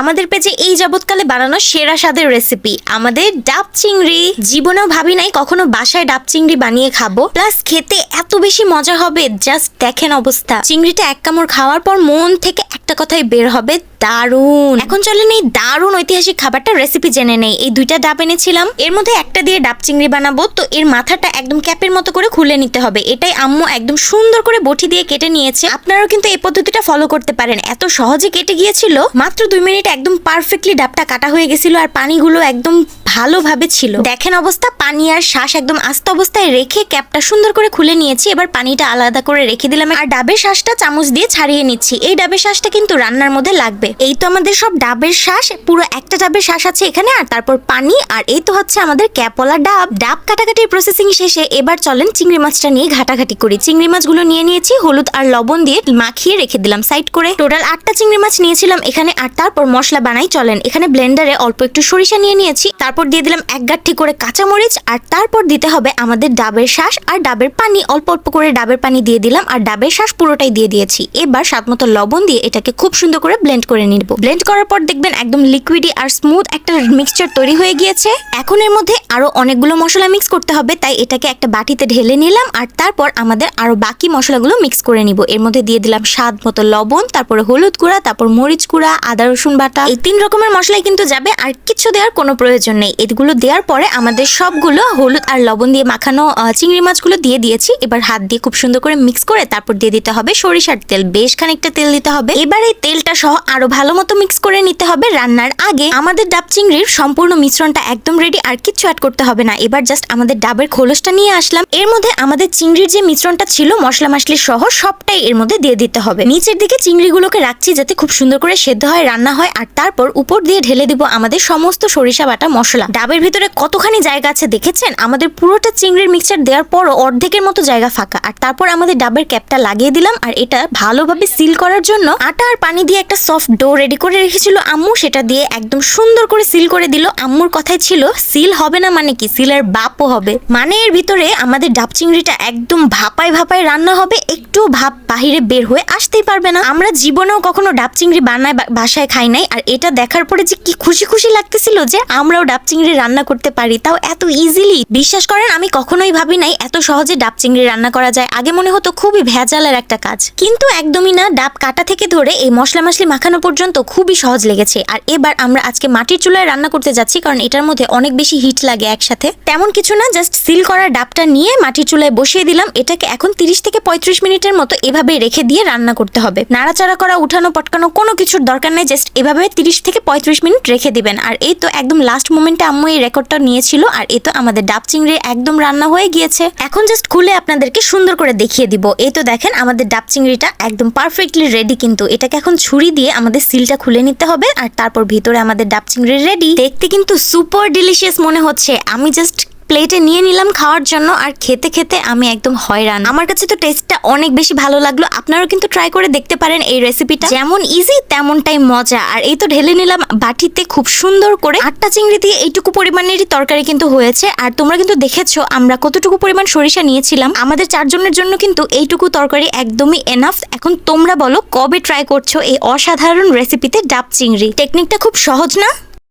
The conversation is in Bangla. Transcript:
আমাদের পেজে এই যাবৎকালে বানানো সেরা স্বাদের রেসিপি আমাদের ডাব চিংড়ি। জীবনেও ভাবি নাই কখনো বাসায় ডাব চিংড়ি বানিয়ে খাব। প্লাস খেতে এত বেশি মজা হবে জাস্ট দেখেন অবস্থা। চিংড়িটা এক কামড় খাওয়ার পর মন থেকে একটা কথাই বের হবে দারুণ। এখন চলেন এই দারুণ ঐতিহাসিক খাবারটা রেসিপি জেনে নেই। এই দুইটা ডাব এনেছিলাম। এর মধ্যে একটা দিয়ে ডাব চিংড়ি বানাবো। তো এর মাথাটা একদম ক্যাপের মতো করে খুলে নিতে হবে। এটাই আম্মু একদম সুন্দর করে বটি দিয়ে কেটে নিয়েছে। আপনারাও কিন্তু এই পদ্ধতিটা ফলো করতে পারেন। এত সহজে কেটে গিয়েছিল, মাত্র দুই মিনিট একদম পারফেক্টলি ডাবটা কাটা হয়ে গেছিল আর পানিগুলো একদম ভালোভাবে ছিল। দেখেন অবস্থা, পানি আর শ্বাস একদম আস্ত অবস্থায় রেখে ক্যাপটা সুন্দর করে খুলে নিয়েছি। এবার পানিটা আলাদা করে রেখে দিলাম। আর ডাবের শ্বাসটা চামচ দিয়ে ছাড়িয়ে নিচ্ছি। এই ডাবের শ্বাসটা কিন্তু রান্নার মধ্যে লাগবে। এই তো আমাদের সব ডাবের শ্বাস, পুরো একটা ডাবের শ্বাস আছে এখানে, আর তারপর পানি, আর এই তো হচ্ছে আমাদের ক্যাপলা ডাব। ডাব কাটাকাটির প্রসেসিং শেষে এবার চলেন চিংড়ি মাছটা নিয়ে ঘাটাঘাটি করি। চিংড়ি মাছগুলো নিয়ে নিয়েছি, হলুদ আর লবণ দিয়ে মাখিয়ে রেখে দিলাম সাইড করে। টোটাল আটটা চিংড়ি মাছ নিয়েছিলাম এখানে, আর তারপর মশলা বানাই, চলেন এখানে ব্লেন্ডারে অল্প একটু সরিষা নিয়ে নিয়েছি। তারপর দিয়ে দিলাম এক গাঠি করে কাঁচামরিচ, আর তারপর দিতে হবে আমাদের ডাবের শ্বাস আর ডাবের পানি। অল্প অল্প করে ডাবের পানি দিয়ে দিলাম, আর ডাবের শ্বাস পুরোটাই দিয়ে দিয়েছি। এবার স্বাদ মতো লবণ দিয়ে এটাকে খুব সুন্দর করে ব্লেন্ড করে নিব। ব্লেন্ড করার পর দেখবেন একদম লিকুইডি আর স্মুথ একটা মিক্সচার তৈরি হয়ে গিয়েছে। এখন এর মধ্যে আরও অনেকগুলো মশলা মিক্স করতে হবে, তাই এটাকে একটা বাটিতে ঢেলে নিলাম আর তারপর আমাদের আরও বাকি মশলাগুলো মিক্স করে নিব। এর মধ্যে দিয়ে দিলাম স্বাদ মতো লবণ, তারপরে হলুদ গুঁড়া, তারপর মরিচ গুঁড়া, আদা, রসুন বাটা। এই তিন রকমের মশলাই কিন্তু যাবে আর কিছু দেওয়ার কোনো প্রয়োজন নেই। এগুলো দেওয়ার পরে আমাদের সবগুলো হলুদ আর লবণ দিয়ে মাখানো চিংড়ি মাছগুলো দিয়ে দিয়েছি। এবার হাত দিয়ে খুব সুন্দর করে মিক্স করে তারপর দিয়ে দিতে হবে সরিষার তেল। বেশ খানিকটা তেল দিতে হবে। এবার এই তেলটা সহ আরও ভালো মতো মিক্স করে নিতে হবে রান্নার আগে। আমাদের ডাব চিংড়ির সম্পূর্ণ মিশ্রণটা একদম রেডি আর কিচ্ছু অ্যাড করতে হবে না। এবার জাস্ট আমাদের ডাবের খোলসটা নিয়ে আসলাম। এর মধ্যে আমাদের চিংড়ির যে মিশ্রণটা ছিল, মশলা মাসলি সহ সবটাই এর মধ্যে দিয়ে দিতে হবে। নিচের দিকে চিংড়িগুলোকে রাখছি যাতে খুব সুন্দর করে সেদ্ধ হয়, রান্না হয়, আর তারপর উপর দিয়ে ঢেলে দিব আমাদের সমস্ত সরিষা বাটা মশলা। ডাবের ভিতরে কতখানি জায়গা আছে দেখেছেন? আমাদের পুরোটা চিংড়ির মিক্সচার দেওয়ার পরও অর্ধেকের মতো জায়গা ফাঁকা। আর তারপর আমাদের ডাবের ক্যাপটা লাগিয়ে দিলাম, আর এটা ভালোভাবে সিল করার জন্য আটা আর পানি দিয়ে একটা সফট ডো রেডি করে রেখেছিল আম্মু, সেটা দিয়ে একদম সুন্দর করে সিল করে দিল। আম্মুর কথাই ছিল, সিল হবে না মানে কি? সিলের বাপও হবে। মানে এর ভিতরে আমাদের ডাব চিংড়িটা একদম ভাপায় ভাপায় রান্না হবে, একটু ভাপ বাহিরে বের হয়ে আসতেই পারবে না। আমরা জীবনেও কখনো ডাব চিংড়ি বানায় বাসায় খাই নাই, আর এটা দেখার পরে যে কি খুশি খুশি লাগতেছিল যে আমরাও ডাব চিংড়ি রান্না করতে পারি। তাও এত ইজিলি বিশ্বাস করেন, আমি কখনোই ভাবি নাই এত সহজে ডাব চিংড়ি রান্না করা যায়। আগে মনে হতো খুবই ভেজালের একটা কাজ। কিন্তু একদমই না, ডাব কাটা থেকে ধরে এই মশলা মাসলি মাখানো পর্যন্ত খুবই সহজ লেগেছে। আর এবার আমরা আজকে মাটির চুলায় রান্না করতে যাচ্ছি, কারণ এটার মধ্যে অনেক বেশি হিট লাগে একসাথে। তেমন কিছু না জাস্ট সিল করা ডাবটা নিয়ে মাটির চুলায় বসিয়ে দিলাম। এটাকে এখন তিরিশ থেকে পঁয়ত্রিশ মিনিটের মতো এভাবে রেখে দিয়ে রান্না করতে হবে। নাড়াচাড়া করা, উঠানো, পটকানো কোনো কিছুর দরকার নেই জাস্ট এভাবে তিরিশ থেকে পঁয়ত্রিশ মিনিট রেখে দিবেন। আর এই তো একদম লাস্ট মোমেন্টে আম্মু এই রেকর্ডটা নিয়েছিল, আর এই তো আমাদের ডাব চিংড়ি একদম রান্না হয়ে গিয়েছে। এখন জাস্ট খুলে আপনাদেরকে সুন্দর করে দেখিয়ে দিব। এই তো দেখেন, আমাদের ডাব চিংড়িটা একদম পারফেক্টলি রেডি কিন্তু। এটাকে এখন ছুরি দিয়ে আমাদের সিলটা খুলে নিতে হবে আর তারপর ভিতরে আমাদের ডাব চিংড়ি রেডি। দেখতে কিন্তু সুপার ডিলিশিয়াস মনে হচ্ছে। আমি জাস্ট প্লেটে নিয়ে নিলাম খাওয়ার জন্য আর খেতে খেতে আমি একদম হয়রান। আমার কাছে তো টেস্টটা অনেক বেশি ভালো লাগল। আপনারাও কিন্তু ট্রাই করে দেখতে পারেন এই রেসিপিটা যেমন ইজি তেমনটাই মজা। আর এই তো ঢেলে নিলাম বাটিতে খুব সুন্দর করে। আটটা চিংড়ি দিয়ে এইটুকু পরিমাণেরই তরকারি কিন্তু হয়েছে। আর তোমরা কিন্তু দেখেছ আমরা কতটুকু পরিমাণ সরিষা নিয়েছিলাম। আমাদের চারজনের জন্য কিন্তু এইটুকু তরকারি একদমই এনাফ এখন তোমরা বলো কবে ট্রাই করছ এই অসাধারণ রেসিপিতে ডাব চিংড়ি? টেকনিকটা খুব সহজ না?